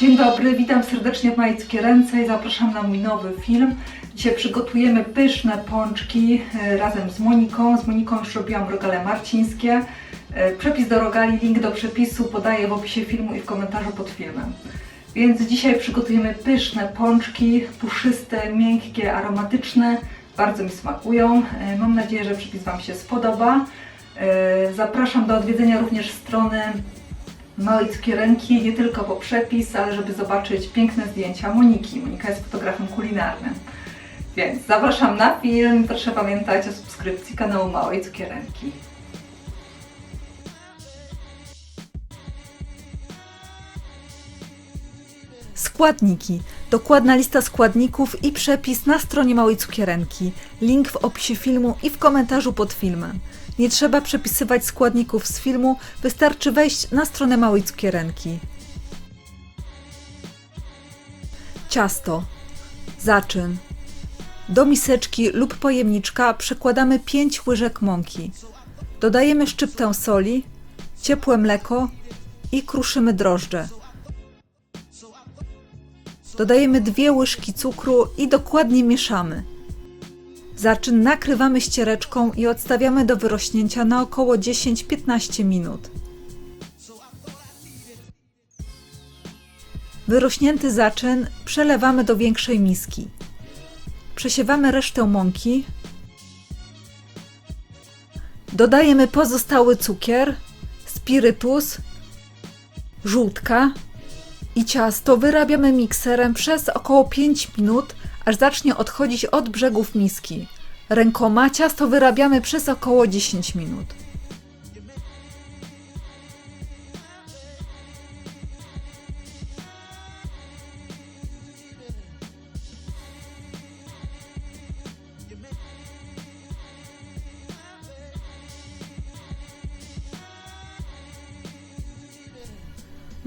Dzień dobry, witam serdecznie w Majskie Ręce i zapraszam na mój nowy film. Dzisiaj przygotujemy pyszne pączki e, razem z Moniką. Z Moniką już robiłam rogale marcińskie. E, Przepis do rogali, link do przepisu podaję w opisie filmu i w komentarzu pod filmem. Więc dzisiaj przygotujemy pyszne pączki, puszyste, miękkie, aromatyczne. Bardzo mi smakują. E, Mam nadzieję, że przepis Wam się spodoba. Zapraszam do odwiedzenia również strony małej cukierenki, nie tylko po przepis, ale żeby zobaczyć piękne zdjęcia Moniki. Monika jest fotografem kulinarnym. Więc zapraszam na film. Proszę pamiętać o subskrypcji kanału Małej Cukierenki. Składniki. Dokładna lista składników i przepis na stronie Małej Cukierenki. Link w opisie filmu i w komentarzu pod filmem. Nie trzeba przepisywać składników z filmu, wystarczy wejść na stronę Małej Cukierenki. Ciasto. Zaczyn. Do miseczki lub pojemniczka przekładamy 5 łyżek mąki. Dodajemy szczyptę soli, ciepłe mleko i kruszymy drożdże. Dodajemy dwie łyżki cukru i dokładnie mieszamy. Zaczyn nakrywamy ściereczką i odstawiamy do wyrośnięcia na około 10-15 minut. Wyrośnięty zaczyn przelewamy do większej miski. Przesiewamy resztę mąki. Dodajemy pozostały cukier, spirytus, żółtka i ciasto wyrabiamy mikserem przez około 5 minut, aż zacznie odchodzić od brzegów miski. Rękoma ciasto wyrabiamy przez około 10 minut.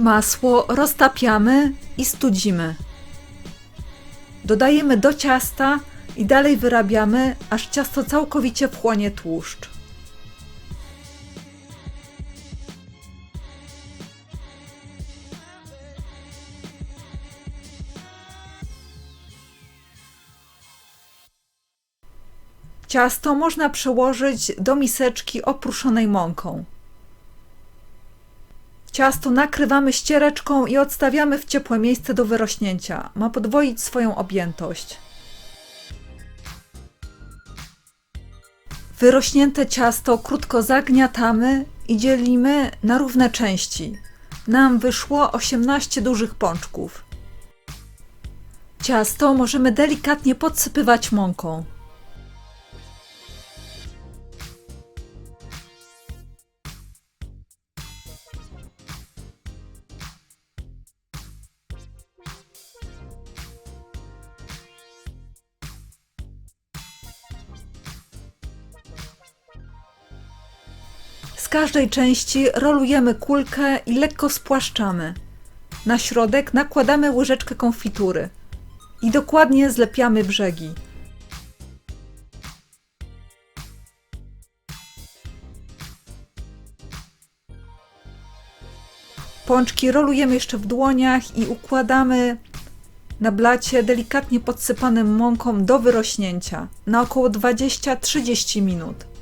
Masło roztapiamy i studzimy. Dodajemy do ciasta i dalej wyrabiamy, aż ciasto całkowicie wchłonie tłuszcz. Ciasto można przełożyć do miseczki opruszonej mąką. Ciasto nakrywamy ściereczką i odstawiamy w ciepłe miejsce do wyrośnięcia. Ma podwoić swoją objętość. Wyrośnięte ciasto krótko zagniatamy i dzielimy na równe części. Nam wyszło 18 dużych pączków. Ciasto możemy delikatnie podsypywać mąką. Z każdej części rolujemy kulkę i lekko spłaszczamy. Na środek nakładamy łyżeczkę konfitury i dokładnie zlepiamy brzegi. Pączki rolujemy jeszcze w dłoniach i układamy na blacie delikatnie podsypanym mąką do wyrośnięcia na około 20-30 minut.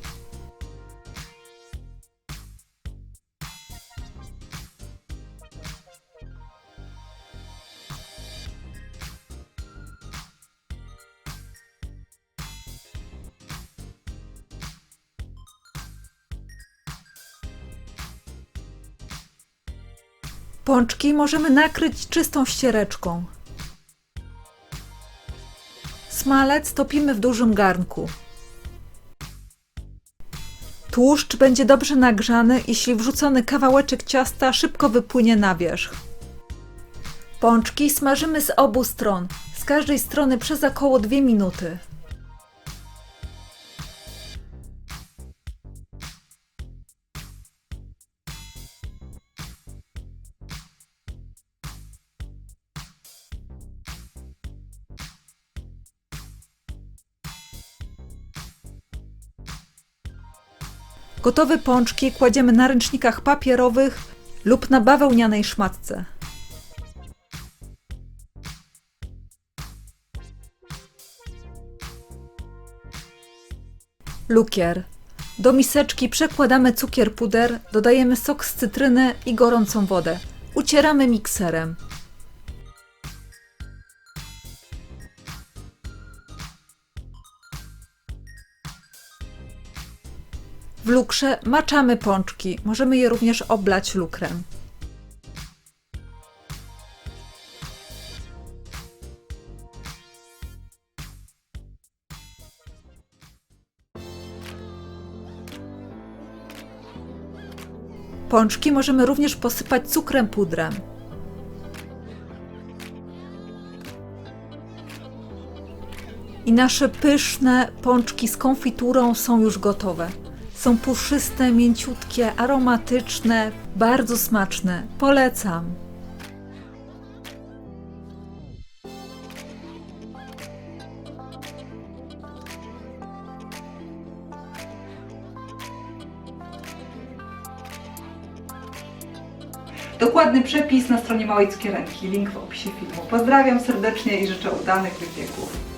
Pączki możemy nakryć czystą ściereczką. Smalec topimy w dużym garnku. Tłuszcz będzie dobrze nagrzany, jeśli wrzucony kawałeczek ciasta szybko wypłynie na wierzch. Pączki smażymy z obu stron, z każdej strony przez około 2 minuty. Gotowe pączki kładziemy na ręcznikach papierowych lub na bawełnianej szmatce. Lukier. Do miseczki przekładamy cukier puder, dodajemy sok z cytryny i gorącą wodę. Ucieramy mikserem. W lukrze maczamy pączki. Możemy je również oblać lukrem. Pączki możemy również posypać cukrem pudrem. I nasze pyszne pączki z konfiturą są już gotowe. Są puszyste, mięciutkie, aromatyczne, bardzo smaczne. Polecam. Dokładny przepis na stronie Małej Cukierenki, link w opisie filmu. Pozdrawiam serdecznie i życzę udanych wypieków.